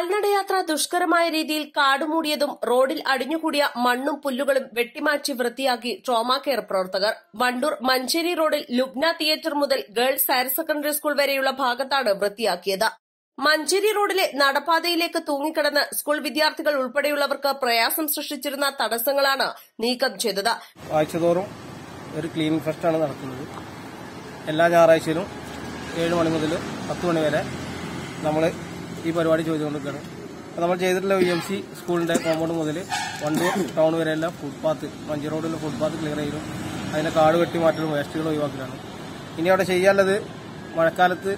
കാൽനടയാത്ര ദുഷ്കരമായ രീതിയിൽ കാടുമൂടിയതും റോഡിൽ അടിഞ്ഞുകൂടിയ മണ്ണും പുല്ലുകളും വെട്ടിമാറ്റി വൃത്തിയാക്കി ട്രോമാ കെയർ പ്രവർത്തകർ. വണ്ടൂർ മഞ്ചേരി റോഡിൽ ലുബ്ന തിയേറ്റർ മുതൽ ഗേൾസ് ഹയർ സെക്കൻഡറി സ്കൂൾ വരെയുള്ള ഭാഗത്താണ് വൃത്തിയാക്കിയത്. മഞ്ചേരി റോഡിലെ നടപ്പാതയിലേക്ക് തൂങ്ങിക്കിടന്ന് സ്കൂൾ വിദ്യാർത്ഥികൾ ഉൾപ്പെടെയുള്ളവർക്ക് പ്രയാസം സൃഷ്ടിച്ചിരുന്ന തടസ്സങ്ങളാണ് നീക്കം ചെയ്തത്. ആഴ്ചതോറും ഒരു ക്ലീനിങ് ഫെസ്റ്റാണ് നടത്തുന്നത് എല്ലാ ഞായറാഴ്ചയിലും ഏഴ് മണി മുതൽ പത്ത് മണി വരെ നമ്മൾ ഈ പരിപാടി ചെയ്തുകൊണ്ടിരിക്കുകയാണ് അപ്പോൾ നമ്മൾ ചെയ്തിട്ടുള്ള വി എം സി സ്കൂളിന്റെ കോമ്പൗണ്ട് മുതൽ വണ്ടൂർ ടൗൺ വരെയുള്ള ഫുട്പാത്ത് മഞ്ചി റോഡിലെ ഫുട്പാത്ത് ക്ലിയർ ചെയ്യലും അതിന്റെ കാട് വെട്ടി മാറ്റലും വേസ്റ്റുകൾ ഒഴിവാക്കലാണ്. ഇനി അവിടെ ചെയ്യാനുള്ളത് മഴക്കാലത്ത്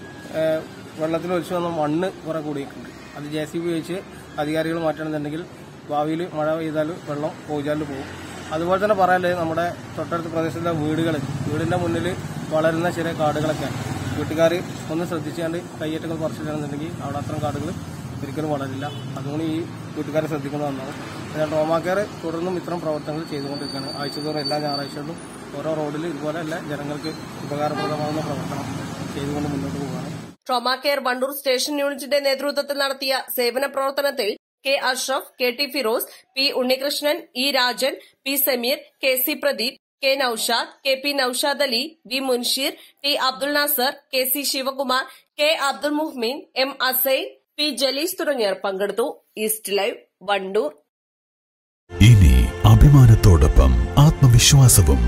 വെള്ളത്തിൽ ഒലിച്ചു വന്ന മണ്ണ് കുറെ കൂടിയിട്ടുണ്ട്. അത് ജെ സി ബി ഉപയോഗിച്ച് അധികാരികൾ മാറ്റണമെന്നുണ്ടെങ്കിൽ ഭാവിയിൽ മഴ പെയ്താൽ വെള്ളം പോയിച്ചാൽ പോകും. അതുപോലെ തന്നെ പറയാനുള്ളത് നമ്മുടെ തൊട്ടടുത്ത പ്രദേശത്തെ വീടുകൾ വീടിന്റെ മുന്നിൽ വളരുന്ന ചെറിയ കാടുകളൊക്കെ വീട്ടുകാർ ഒന്ന് ശ്രദ്ധിച്ചാണ്ട് കയ്യേറ്റങ്ങൾ പറിച്ചിട്ടാണെന്നുണ്ടെങ്കിൽ അവിടെ അത്തരം കാടുകൾ ഒരിക്കലും വളരില്ല. അതുകൊണ്ട് ഈ വീട്ടുകാരെ ശ്രദ്ധിക്കുന്നത് നന്നാവും ഞാൻ ട്രോമാക്കെയർ തുടർന്നും ഇത്തരം പ്രവർത്തനങ്ങൾ ചെയ്തുകൊണ്ടിരിക്കുകയാണ്. ആഴ്ചതോറും എല്ലാ ഞായറാഴ്ചകളിലും ഓരോ റോഡിൽ ഇതുപോലെ എല്ലാ ജനങ്ങൾക്ക് ഉപകാരപ്രദമാകുന്ന പ്രവർത്തനം ചെയ്തുകൊണ്ട് മുന്നോട്ട് പോവുകയാണ്. ട്രോമാ കെയർ വണ്ടൂർ സ്റ്റേഷൻ യൂണിറ്റിന്റെ നേതൃത്വത്തിൽ നടത്തിയ സേവന പ്രവർത്തനത്തിൽ K Ashraf K T Firoz P Unnikrishnan E Rajan P Sameer K C Pradeep K Naushad K P Naushad Ali V Munsheer T Abdul Nasar K C Sivakumar K Abdul Muhmeen M Asain P Jalees തുടങ്ങിയവർ പങ്കെടുത്തു. East live Wandoor. ഇനി അഭിമാനത്തോടൊപ്പം ആത്മവിശ്വാസവും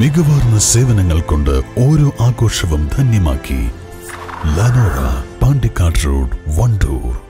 മികവാർന്ന സേവനങ്ങൾ കൊണ്ട് ഓരോ ആഘോഷവും ധന്യമാക്കി. ലനോറ പാണ്ടിക്കാട് റോഡ് വണ്ടൂർ